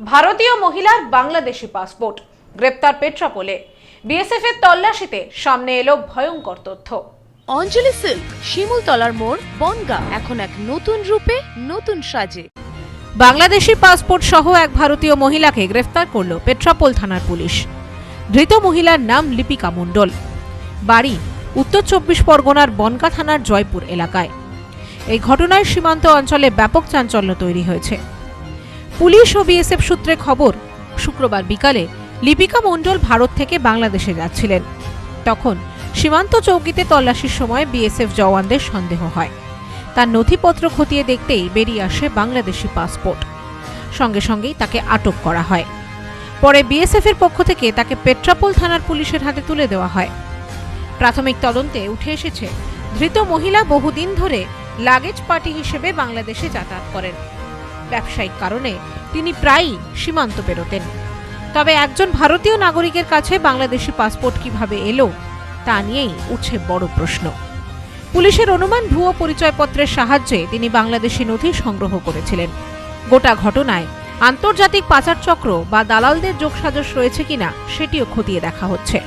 ভারতীয় মহিলার বাংলাদেশি পাসপোর্ট। গ্রেপ্তার পেট্রাপোলে। বিএসএফ এর তল্লাশিতে সামনে এলো ভয়ঙ্কর তথ্য। অঞ্জলি সিল্ক শিমুলতলার মোড় বনগা এখন এক নতুন রূপে নতুন সাজে। বাংলাদেশি পাসপোর্ট সহ এক ভারতীয় মহিলাকে গ্রেফতার করল পেট্রাপোল থানার পুলিশ। ধৃত মহিলার নাম লিপিকা মণ্ডল। বাড়ি উত্তর চব্বিশ পরগনার বনগা থানার জয়পুর এলাকায়। এই ঘটনায় সীমান্ত অঞ্চলে ব্যাপক চাঞ্চল্য তৈরি হয়েছে। পুলিশ ও বিএসএফ সূত্রে খবর, শুক্রবার বিকালে লিপিকা মণ্ডল ভারত থেকে বাংলাদেশে যাচ্ছিলেন। তখন সীমান্ত চৌকিতে তল্লাশির সময় বিএসএফ জওয়ানদের সন্দেহ হয়। তার নথিপত্র খতিয়ে দেখতেই বেরিয়ে আসে বাংলাদেশি পাসপোর্ট। সঙ্গে সঙ্গেই তাকে আটক করা হয়। পরে বিএসএফ এর পক্ষ থেকে তাকে পেট্রাপোল থানার পুলিশের হাতে তুলে দেওয়া হয়। প্রাথমিক তদন্তে উঠে এসেছে, ধৃত মহিলা বহুদিন ধরে লাগেজ পার্টি হিসেবে বাংলাদেশে যাতায়াত করেন। ব্যবসায়িক কারণে তিনি প্রায়ই সীমান্ত পেরোতেন। তবে একজন ভারতীয় নাগরিকের কাছে বাংলাদেশি পাসপোর্ট কীভাবে এলো, তা নিয়েই উঠছে বড় প্রশ্ন। পুলিশের অনুমান ভুয়ো পরিচয়পত্রের সাহায্যে তিনি বাংলাদেশি নথি সংগ্রহ করেছিলেন। গোটা ঘটনায় আন্তর্জাতিক পাচার চক্র বা দালালদের যোগসাজশ রয়েছে কিনা সেটিও খতিয়ে দেখা হচ্ছে।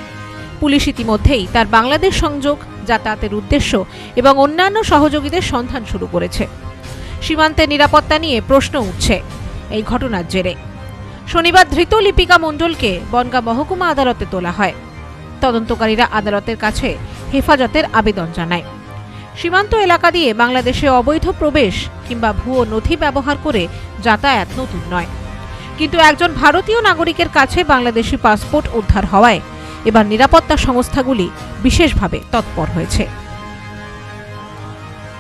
পুলিশ ইতিমধ্যেই তার বাংলাদেশ সংযোগ, যাতায়াতের উদ্দেশ্য এবং অন্যান্য সহযোগীদের সন্ধান শুরু করেছে। সীমান্তের নিরাপত্তা নিয়ে প্রশ্ন উঠছে। এই ঘটনার জেরে। শনিবার ধৃত লিপিকা মণ্ডলকে বনগা মহকুমা আদালতে তোলা হয়। তদন্তকারীরা আদালতের কাছে হেফাজতের আবেদন জানায়। সীমান্ত এলাকা দিয়ে বাংলাদেশে অবৈধ প্রবেশ কিংবা ভুয়ো নথি ব্যবহার করে যাতায়াত নতুন নয়। কিন্তু একজন ভারতীয় নাগরিকের কাছে বাংলাদেশি পাসপোর্ট উদ্ধার হওয়ায় এবার নিরাপত্তা সংস্থাগুলি বিশেষভাবে তৎপর হয়েছে।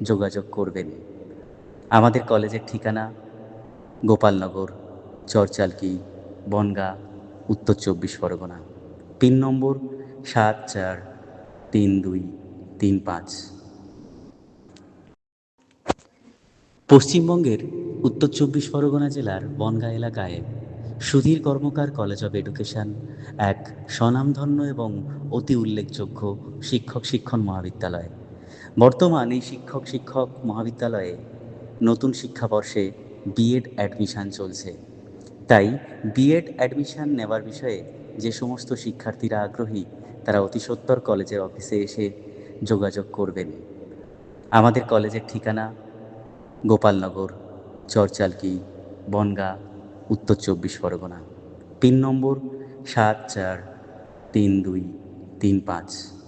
যোগাযোগ করবেন। আমাদের কলেজের ঠিকানা গোপালনগর, চরচালকি, বনগা, উত্তর চব্বিশ পরগনা। পিন নম্বর সাত চার তিন দুই তিন পাঁচ। পশ্চিমবঙ্গের উত্তর চব্বিশ পরগনা জেলার বনগা এলাকায় Sudhir Karmakar college of education এক স্বনামধন্য এবং অতি উল্লেখযোগ্য শিক্ষক শিক্ষণ মহাবিদ্যালয়। বর্তমান এই শিক্ষক শিক্ষক মহাবিদ্যালয়ে নতুন শিক্ষাবর্ষে বিএড অ্যাডমিশান চলছে। তাই বিএড অ্যাডমিশান নেওয়ার বিষয়ে যে সমস্ত শিক্ষার্থীরা আগ্রহী, তারা অতি সত্বর কলেজের অফিসে এসে যোগাযোগ করবেন। আমাদের কলেজের ঠিকানা গোপালনগর, চরচালকি, বনগা, উত্তর চব্বিশ পরগনা। পিন নম্বর সাত চার তিন দুই তিন পাঁচ।